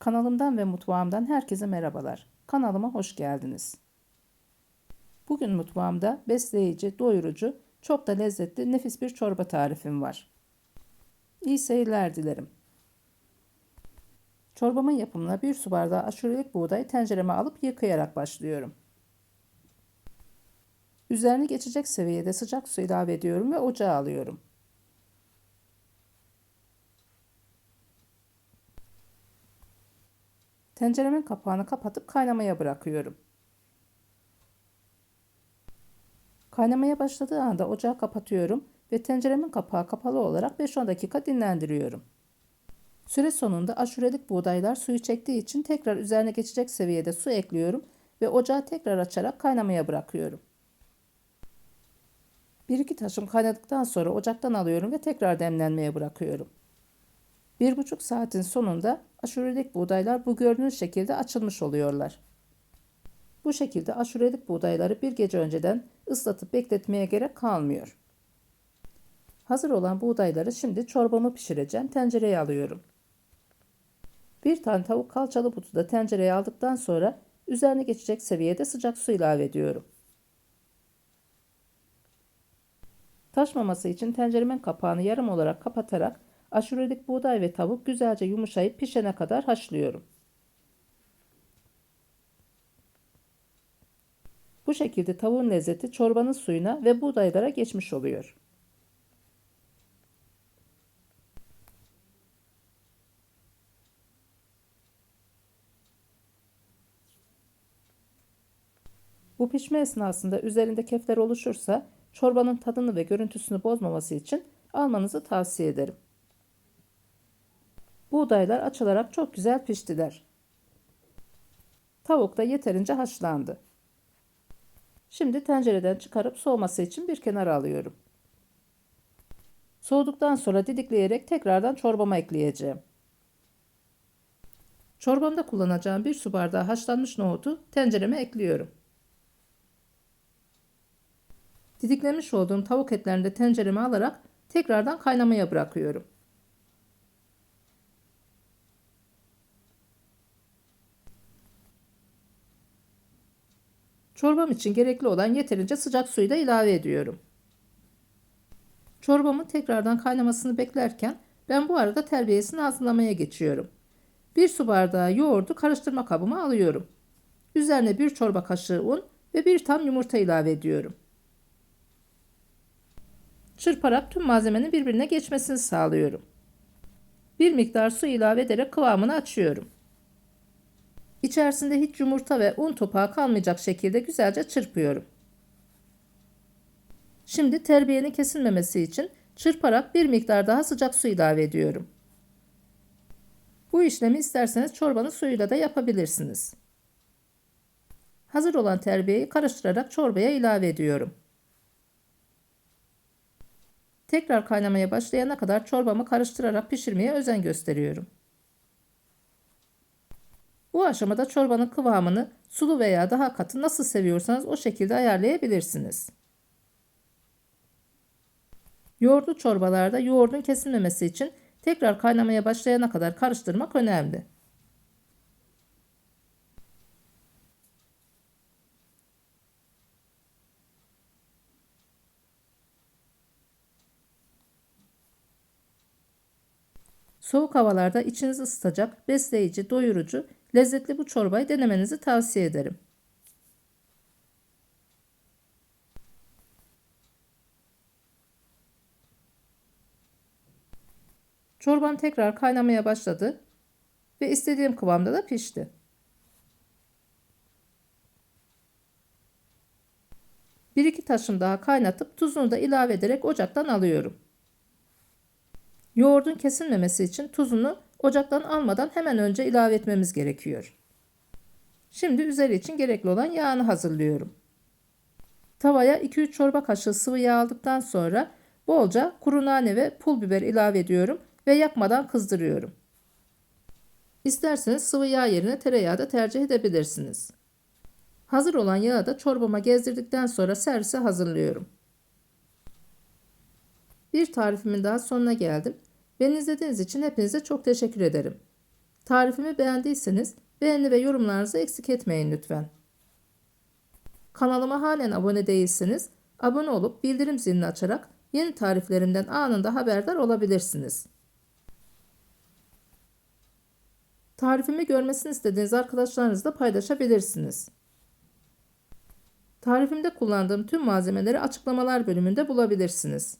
Kanalımdan ve mutfağımdan herkese merhabalar. Kanalıma hoş geldiniz. Bugün mutfağımda besleyici, doyurucu, çok da lezzetli, nefis bir çorba tarifim var. İyi seyirler dilerim. Çorbamın yapımına bir su bardağı aşurelik buğdayı tencereme alıp yıkayarak başlıyorum. Üzerini geçecek seviyede sıcak su ilave ediyorum ve ocağa alıyorum. Tenceremin kapağını kapatıp kaynamaya bırakıyorum. Kaynamaya başladığı anda ocağı kapatıyorum ve tenceremin kapağı kapalı olarak 5-10 dakika dinlendiriyorum. Süre sonunda aşurelik buğdaylar suyu çektiği için tekrar üzerine geçecek seviyede su ekliyorum ve ocağı tekrar açarak kaynamaya bırakıyorum. 1-2 taşım kaynadıktan sonra ocaktan alıyorum ve tekrar demlenmeye bırakıyorum. Bir buçuk saatin sonunda aşurelik buğdaylar bu gördüğünüz şekilde açılmış oluyorlar. Bu şekilde aşurelik buğdayları bir gece önceden ıslatıp bekletmeye gerek kalmıyor. Hazır olan buğdayları şimdi çorbamı pişireceğim. Tencereye alıyorum. Bir tane tavuk kalçalı butu da tencereye aldıktan sonra üzerine geçecek seviyede sıcak su ilave ediyorum. Taşmaması için tenceremin kapağını yarım olarak kapatarak aşurelik buğday ve tavuk güzelce yumuşayıp pişene kadar haşlıyorum. Bu şekilde tavuğun lezzeti çorbanın suyuna ve buğdaylara geçmiş oluyor. Bu pişme esnasında üzerinde kefler oluşursa çorbanın tadını ve görüntüsünü bozmaması için almanızı tavsiye ederim. Buğdaylar açılarak çok güzel piştiler. Tavuk da yeterince haşlandı. Şimdi tencereden çıkarıp soğuması için bir kenara alıyorum. Soğuduktan sonra didikleyerek tekrardan çorbama ekleyeceğim. Çorbamda kullanacağım bir su bardağı haşlanmış nohutu tencereme ekliyorum. Didiklemiş olduğum tavuk etlerini de tencereme alarak tekrardan kaynamaya bırakıyorum. Çorbam için gerekli olan yeterince sıcak suyu da ilave ediyorum. Çorbamın tekrardan kaynamasını beklerken ben bu arada terbiyesini hazırlamaya geçiyorum. Bir su bardağı yoğurdu karıştırma kabıma alıyorum. Üzerine bir çorba kaşığı un ve bir tam yumurta ilave ediyorum. Çırparak tüm malzemenin birbirine geçmesini sağlıyorum. Bir miktar su ilave ederek kıvamını açıyorum. İçerisinde hiç yumurta ve un topağı kalmayacak şekilde güzelce çırpıyorum. Şimdi terbiyenin kesilmemesi için çırparak bir miktar daha sıcak su ilave ediyorum. Bu işlemi isterseniz çorbanın suyuyla da yapabilirsiniz. Hazır olan terbiyeyi karıştırarak çorbaya ilave ediyorum. Tekrar kaynamaya başlayana kadar çorbamı karıştırarak pişirmeye özen gösteriyorum. Aşamada çorbanın kıvamını sulu veya daha katı nasıl seviyorsanız o şekilde ayarlayabilirsiniz. Yoğurtlu çorbalarda yoğurdun kesilmemesi için tekrar kaynamaya başlayana kadar karıştırmak önemli. Soğuk havalarda içinizi ısıtacak, besleyici, doyurucu, lezzetli bu çorbayı denemenizi tavsiye ederim. Çorbam tekrar kaynamaya başladı ve istediğim kıvamda da pişti. Bir iki taşım daha kaynatıp tuzunu da ilave ederek ocaktan alıyorum. Yoğurdun kesilmemesi için tuzunu ocaktan almadan hemen önce ilave etmemiz gerekiyor. Şimdi üzeri için gerekli olan yağını hazırlıyorum. Tavaya 2-3 çorba kaşığı sıvı yağ aldıktan sonra bolca kuru nane ve pul biber ilave ediyorum ve yakmadan kızdırıyorum. İsterseniz sıvı yağ yerine tereyağı da tercih edebilirsiniz. Hazır olan yağı da çorbama gezdirdikten sonra servise hazırlıyorum. Bir tarifimin daha sonuna geldim. Beni izlediğiniz için hepinize çok teşekkür ederim. Tarifimi beğendiyseniz beğeni ve yorumlarınızı eksik etmeyin lütfen. Kanalıma halen abone değilseniz abone olup bildirim zilini açarak yeni tariflerimden anında haberdar olabilirsiniz. Tarifimi görmesini istediğiniz arkadaşlarınızla paylaşabilirsiniz. Tarifimde kullandığım tüm malzemeleri açıklamalar bölümünde bulabilirsiniz.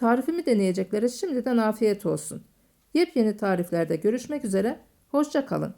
Tarifimi deneyeceklere şimdiden afiyet olsun. Yepyeni tariflerde görüşmek üzere, hoşça kalın.